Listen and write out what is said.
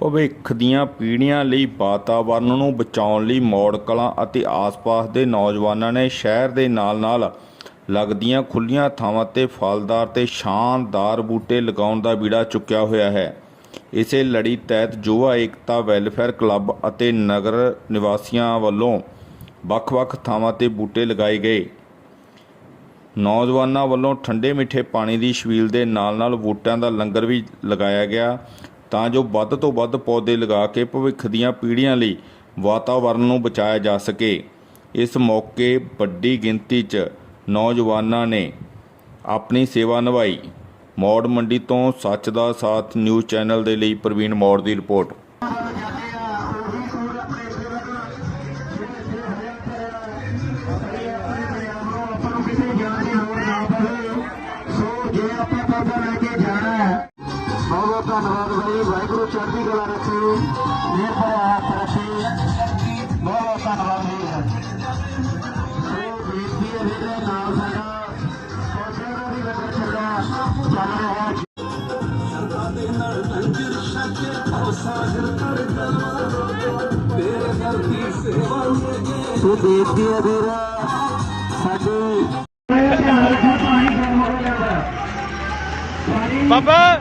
ਭਵਿੱਖ ਦੀਆਂ ਪੀੜ੍ਹੀਆਂ ਲਈ ਵਾਤਾਵਰਣ ਨੂੰ ਬਚਾਉਣ ਲਈ ਮੌੜ ਕਲਾਂ ਅਤੇ ਆਸ-ਪਾਸ ਦੇ ਨੌਜਵਾਨਾਂ ਨੇ ਸ਼ਹਿਰ ਦੇ ਨਾਲ-ਨਾਲ ਲੱਗਦੀਆਂ ਖੁੱਲ੍ਹੀਆਂ ਥਾਵਾਂ ਤੇ ਫਲਦਾਰ ਤੇ ਸ਼ਾਨਦਾਰ ਬੂਟੇ ਲਗਾਉਣ ਦਾ ਬੀੜਾ ਚੁੱਕਿਆ ਹੋਇਆ ਹੈ। ਇਸੇ ਲੜੀ ਤਹਿਤ ਯੁਵਾ ਏਕਤਾ ਵੈਲਫੇਅਰ ਕਲੱਬ ਅਤੇ ਨਗਰ ਨਿਵਾਸੀਆਂ ਵੱਲੋਂ ਵੱਖ-ਵੱਖ ਥਾਵਾਂ ਤੇ ਬੂਟੇ ਲਗਾਏ ਗਏ। ਨੌਜਵਾਨਾਂ ਵੱਲੋਂ ਠੰਡੇ ਮਿੱਠੇ ਪਾਣੀ ਦੀ ਛਬੀਲ ਦੇ ਨਾਲ-ਨਾਲ ਬੂਟਿਆਂ ਦਾ ਲੰਗਰ ਵੀ ਲਗਾਇਆ ਗਿਆ ਤਾਂ ਜੋ ਵੱਧ ਤੋਂ ਵੱਧ ਪੌਦੇ ਲਗਾ ਕੇ ਭਵਿੱਖ ਦੀਆਂ ਪੀੜ੍ਹੀਆਂ ਲਈ ਵਾਤਾਵਰਣ ਨੂੰ ਬਚਾਇਆ ਜਾ ਸਕੇ। ਇਸ ਮੌਕੇ ਵੱਡੀ ਗਿਣਤੀ 'ਚ ਨੌਜਵਾਨਾਂ ਨੇ ਆਪਣੀ ਸੇਵਾ ਨਿਭਾਈ। ਮੌੜ ਮੰਡੀ ਤੋਂ ਸੱਚ ਦਾ ਸਾਥ ਨਿਊਜ਼ ਚੈਨਲ ਦੇ ਲਈ ਪ੍ਰਵੀਨ ਮੌੜ ਦੀ ਰਿਪੋਰਟ। ਸੋ ਜੇ ਆਪਾਂ ਪੌਦਾ ਲੈ ਕੇ ਜਾਣਾ ਹੈ ਬਹੁਤ ਧੰਨਵਾਦ ਬਾਈ ਵਾਹਿਗੁਰੂ ਚੜ੍ਹਦੀ ਕਲਾ ਰੱਖੇ ਮਿਹਰ ਭਰਿਆ ਹੱਥ ਰੱਖੇ ਬਹੁਤ ਬਹੁਤ ਧੰਨਵਾਦ ਜੀ ਸੋ ਬੇਨਤੀ ਹੈ ਵੀਰੇ ਨਾਲ ਸਾਡਾ ਪੌਦਿਆਂ ਦਾ ਵੀ ਲੰਗਰ ਚੱਲਦਾ ਚੱਲ ਰਿਹਾ ਹੈ ਸੋ ਬੇਨਤੀ ਹੈ ਵੀਰ ਸਾਡੀ Papa!